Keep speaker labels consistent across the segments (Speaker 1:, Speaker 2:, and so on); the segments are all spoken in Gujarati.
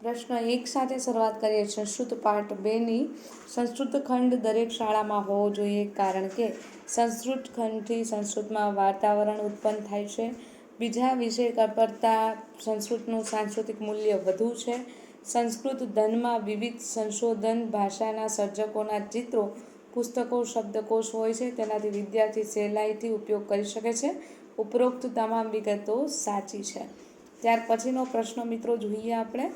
Speaker 1: પ્રશ્ન એક સાથે શરૂઆત કરીએ સંસ્કૃત પાઠ બેની. સંસ્કૃત ખંડ દરેક શાળામાં હોવો જોઈએ કારણ કે સંસ્કૃત ખંડથી સંસ્કૃતમાં વાતાવરણ ઉત્પન્ન થાય છે. બીજા વિષય કરતાં સંસ્કૃતનું સાંસ્કૃતિક મૂલ્ય વધુ છે. સંસ્કૃત ધનમાં વિવિધ સંશોધન ભાષાના સર્જકોના ચિત્રો, પુસ્તકો, શબ્દકોશ હોય છે. તેનાથી વિદ્યાર્થી સહેલાઈથી ઉપયોગ કરી શકે છે. ઉપરોક્ત તમામ વિગતો સાચી છે. ત્યાર પછીનો પ્રશ્ન મિત્રો જોઈએ આપણે.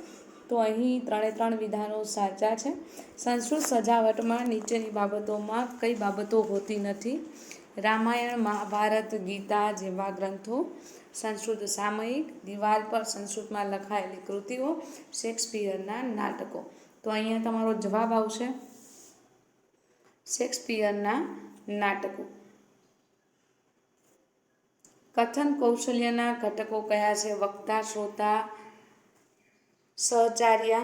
Speaker 1: તો અહીં ત્રણે ત્રણ વિધાનો સાચા છે. સંસ્કૃત સજાવટમાં નીચેની બાબતોમાં કઈ બાબતો હોતી નથી. રામાયણ, મહાભારત, ગીતા જેવા ગ્રંથો, સંસ્કૃત સામયિક, દિવાલ પર સંસ્કૃતમાં લખાયેલી કૃતિઓ, શેક્સપિયરના નાટકો. તો અહીંયા તમારો જવાબ આવશે. શેક્સપિયરના નાટકો. કથન કૌશલ્યના ઘટકો કયા છે? વક્તા, શ્રોતા સહચાર્ય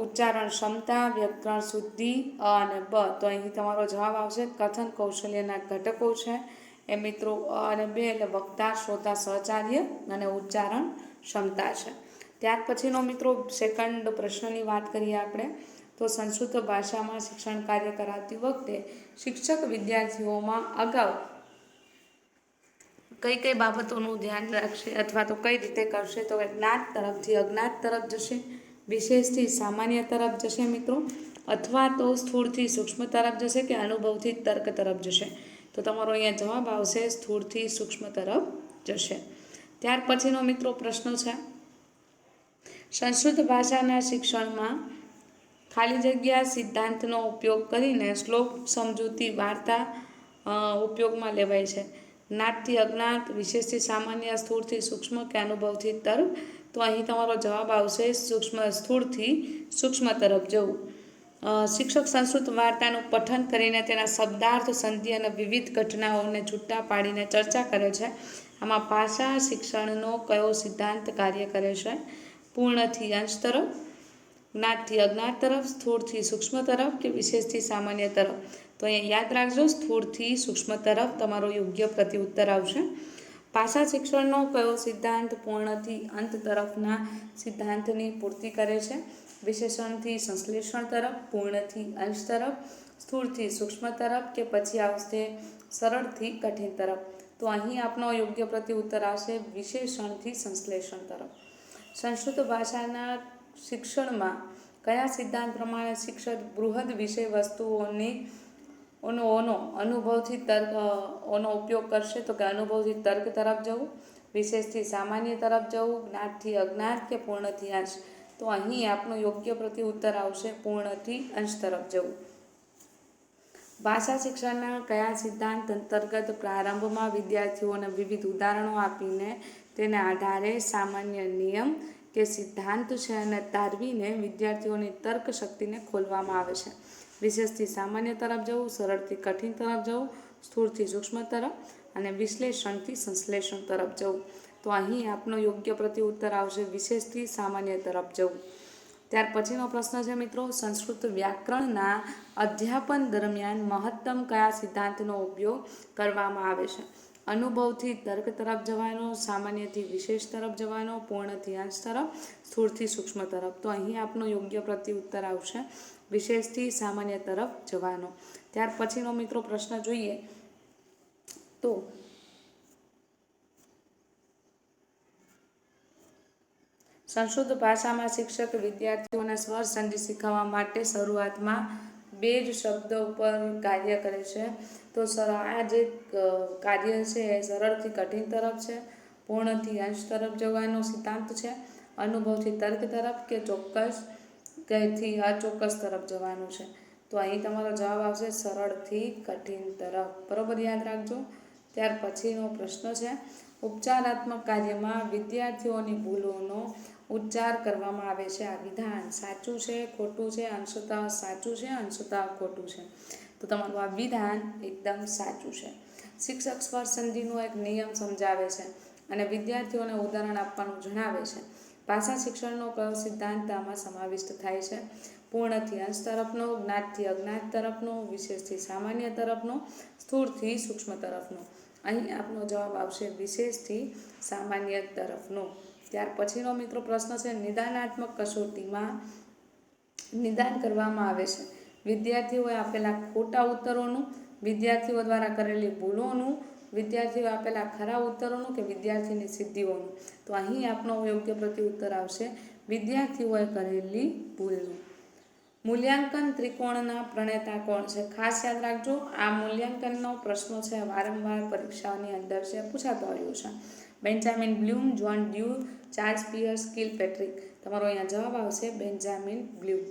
Speaker 1: ઉચ્ચારણ ક્ષમતા, વ્યાકરણ શુદ્ધિ, અ, અને બ. તો અહીં તમારો જવાબ આવશે કથન કૌશલ્યના ઘટકો છે. એ મિત્રો, અ અને બે એટલે વક્તા, શ્રોતા, સહચાર્ય અને ઉચ્ચારણ ક્ષમતા છે. ત્યાર પછીનો મિત્રો સેકન્ડ પ્રશ્નની વાત કરીએ આપણે, તો સંસ્કૃત ભાષામાં શિક્ષણ કાર્ય કરાવતી વખતે શિક્ષક વિદ્યાર્થીઓમાં અગાઉ કઈ કઈ બાબતોનું ધ્યાન રાખશે અથવા તો કઈ રીતે કરશે તો જ્ઞાત તરફથી અજ્ઞાત તરફ જશે, વિશેષથી સામાન્ય તરફ જશે મિત્રો, અથવા તો સ્થૂળથી સૂક્ષ્મ તરફ જશે કે અનુભવથી તર્ક તરફ જશે. તો તમારો અહીંયા જવાબ આવશે સ્થૂળથી સૂક્ષ્મ તરફ જશે. ત્યાર પછીનો મિત્રો પ્રશ્ન છે, સંસ્કૃત ભાષાના શિક્ષણમાં ખાલી જગ્યા સિદ્ધાંતનો ઉપયોગ કરીને શ્લોક સમજૂતી વાર્તા ઉપયોગમાં લેવાય છે. જ્ઞાતથી અજ્ઞાત, વિશેષથી સામાન્ય, સ્થૂળથી સૂક્ષ્મ કે અનુભવથી તરફ તો અહીં તમારો જવાબ આવશે સૂક્ષ્મ, સ્થૂળથી સૂક્ષ્મ તરફ જવું શિક્ષક સંસ્કૃત વાર્તાનું પઠન કરીને તેના શબ્દાર્થ, સંધિ અને વિવિધ ઘટનાઓને છૂટા પાડીને ચર્ચા કરે છે. આમાં ભાષા શિક્ષણનો કયો સિદ્ધાંત કાર્ય કરે છે? પૂર્ણથી અંશ તરફ. જ્ઞાતથી અજ્ઞાત તરફ, સ્થૂળથી સૂક્ષ્મ તરફ કે વિશેષથી સામાન્ય તરફ? તો અહીંયા યાદ રાખજો, સ્થૂળથી સૂક્ષ્મ તરફ તમારો યોગ્ય પ્રત્યુત્તર આવશે. ભાષા શિક્ષણનો કયો સિદ્ધાંત પૂર્ણથી અંત તરફના સિદ્ધાંતની પૂર્તિ કરે છે? વિશેષણથી સંશ્લેષણ તરફ, પૂર્ણથી અંશ તરફ, સ્થૂળથી સૂક્ષ્મ તરફ કે પછી આવશે સરળથી કઠિન તરફ? તો અહીં આપનો યોગ્ય પ્રત્યુત્તર આવશે વિશેષણથી સંશ્લેષણ તરફ. સંસ્કૃત ભાષાના શિક્ષણમાં કયા સિદ્ધાંત પ્રમાણે શિક્ષક બૃહદ વિષય વસ્તુઓની ઓનો અનુભવથી તર્ક ઓનો ઉપયોગ કરશે તો કે અનુભવથી તર્ક તરફ જવું, વિશેષથી સામાન્ય તરફ જવું જ્ઞાતથી અજ્ઞાત કે પૂર્ણથી અંશ? તો અહીં આપનું યોગ્ય પ્રતિ ઉત્તર આવશે પૂર્ણથી અંશ તરફ જવું. ભાષા શિક્ષણના કયા સિદ્ધાંત અંતર્ગત પ્રારંભમાં વિદ્યાર્થીઓને વિવિધ ઉદાહરણો આપીને તેને આધારે સામાન્ય નિયમ કે સિદ્ધાંત છે અને તારવીને વિદ્યાર્થીઓની તર્ક શક્તિને ખોલવામાં આવે છે. વિશેષથી સામાન્ય તરફ જવું, સરળથી કઠિન તરફ જવું, સ્થૂળથી સૂક્ષ્મ તરફ અને વિશ્લેષણથી સંશ્લેષણ તરફ જવું. તો અહીં આપનો યોગ્ય પ્રતિ ઉત્તર આવશે, વિશેષથી સામાન્ય તરફ જવું. ત્યાર પછીનો પ્રશ્ન છે મિત્રો, સંસ્કૃત વ્યાકરણના અધ્યાપન દરમિયાન મહત્તમ કયા સિદ્ધાંતનો ઉપયોગ કરવામાં આવે છે? અનુભવથી તર્ક તરફ જવાનો, સામાન્યથી વિશેષ તરફ જવાનો પૂર્ણથી અંશ તરફ, સ્થૂળથી સૂક્ષ્મ તરફ. તો અહીં આપનો યોગ્ય પ્રત્યુત્તર આવશે. વિશેષથી સામાન્ય તરફ જવાનો. ત્યાર પછીનો મિત્રો પ્રશ્ન જોઈએ તો સંસ્કૃત ભાષામાં શિક્ષક વિદ્યાર્થીઓને સ્વર સંધિ શીખવવા માટે શરૂઆતમાં બે જ શબ્દો ઉપર કાર્ય કરે છે. તો સર, આ જે કાર્ય છે એ સરળથી કઠિન તરફ છે, પૂર્ણથી અંશ તરફ જવાનો સિદ્ધાંત છે, અનુભવથી તર્ક તરફ કે ચોક્કસ કઈથી અચોક્કસ તરફ જવાનું છે? તો અહીં તમારો જવાબ આવશે સરળથી કઠિન તરફ. બરોબર યાદ રાખજો? ત્યાર પછીનો પ્રશ્ન છે. ઉપચારાત્મક કાર્યમાં વિદ્યાર્થીઓની ભૂલોનો ઉચ્ચાર કરવામાં આવે છે. આ વિધાન સાચું છે, ખોટું છે, અંશતા સાચું છે, અંશતા ખોટું છે. તો તમારું આ વિધાન એકદમ સાચું છે. શિક્ષક સ્વર સંધિનો એક નિયમ સમજાવે છે અને વિદ્યાર્થીઓને ઉદાહરણ આપવાનું જણાવે છે. ભાષા શિક્ષણનો કયો સિદ્ધાંત આમાં સમાવિષ્ટ થાય છે? પૂર્ણથી અંશ તરફનો જ્ઞાતથી અજ્ઞાત તરફનો, વિશેષથી સામાન્ય તરફનો, સ્થૂળથી સૂક્ષ્મ તરફનો? અહીં આપનો જવાબ આવશે વિશેષથી સામાન્ય તરફનો. ત્યાર પછીનો મિત્રો પ્રશ્ન છે, નિદાનાત્મક કસોટીમાં નિદાન કરવામાં આવે છે. વિદ્યાર્થીઓએ આપેલા ખોટા ઉત્તરોનું, વિદ્યાર્થીઓ દ્વારા કરેલી ભૂલોનું વિદ્યાર્થીઓ આપેલા ખરા ઉત્તરોનું કે વિદ્યાર્થીની સિદ્ધિઓનું. તો અહીં આપનો યોગ્ય પ્રતિ ઉત્તર આવશે. વિદ્યાર્થીઓએ કરેલી ભૂલનું. મૂલ્યાંકન ત્રિકોણના પ્રણેતા કોણ છે? ખાસ યાદ રાખજો, આ મૂલ્યાંકનનો પ્રશ્નો છે, વારંવાર પરીક્ષાઓની અંદર છે, પૂછાતો આવ્યો છે. Benjamin Bloom John Dewey, Charles Peirce, Kilpatrick. તમારો અહીંયા જવાબ આવશે બેન્જામિન બ્લૂમ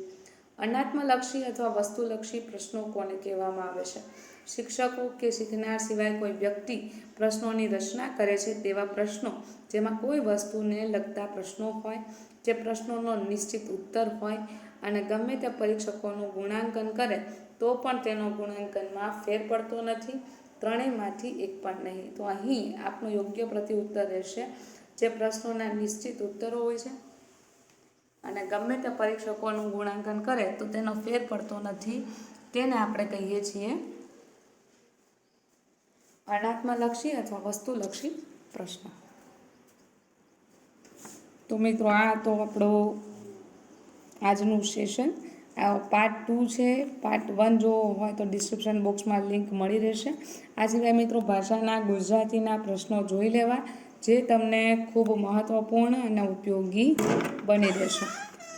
Speaker 1: અનાત્મલક્ષી અથવા વસ્તુલક્ષી પ્રશ્નો કોને કહેવામાં આવે છે? શિક્ષકો કે શીખનાર સિવાય કોઈ વ્યક્તિ પ્રશ્નોની રચના કરે છે તેવા પ્રશ્નો જેમાં કોઈ વસ્તુને લગતા પ્રશ્નો હોય, જે પ્રશ્નોનો નિશ્ચિત ઉત્તર હોય અને ગમે તે પરીક્ષકોનું ગુણાંકન કરે, તો પણ તેનો ગુણાંકનમાં ફેર પડતો નથી. ત્રણેયમાંથી એક પણ નહીં. તો અહીં આપનો યોગ્ય પ્રતિ ઉત્તર રહેશે. જે પ્રશ્નોના નિશ્ચિત ઉત્તરો હોય છે. અને ગમે તે પરીક્ષકોનું ગુણાંકન કરે, તો તેનો ફેર પડતો નથી. તેને આપણે કહીએ છીએ અનાત્મલક્ષી અથવા વસ્તુલક્ષી પ્રશ્ન. તો મિત્રો, આ તો આપણો આજનું સેશન પાર્ટ ટુ છે. પાર્ટ વન જો હોય તો ડિસ્ક્રિપ્શન બોક્સમાં લિંક મળી રહેશે. આ સિવાય મિત્રો ભાષાના, ગુજરાતીના પ્રશ્નો જોઈ લેવા, જે તમને ખૂબ મહત્ત્વપૂર્ણ અને ઉપયોગી બની રહેશે.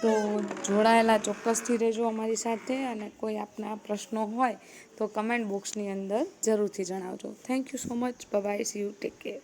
Speaker 1: તો જોડાયેલા ચોક્કસથી રહેજો અમારી સાથે અને કોઈ આપના પ્રશ્નો હોય તો કમેન્ટ બોક્સની અંદર જરૂરથી જણાવજો. Thank you so much bye see you take care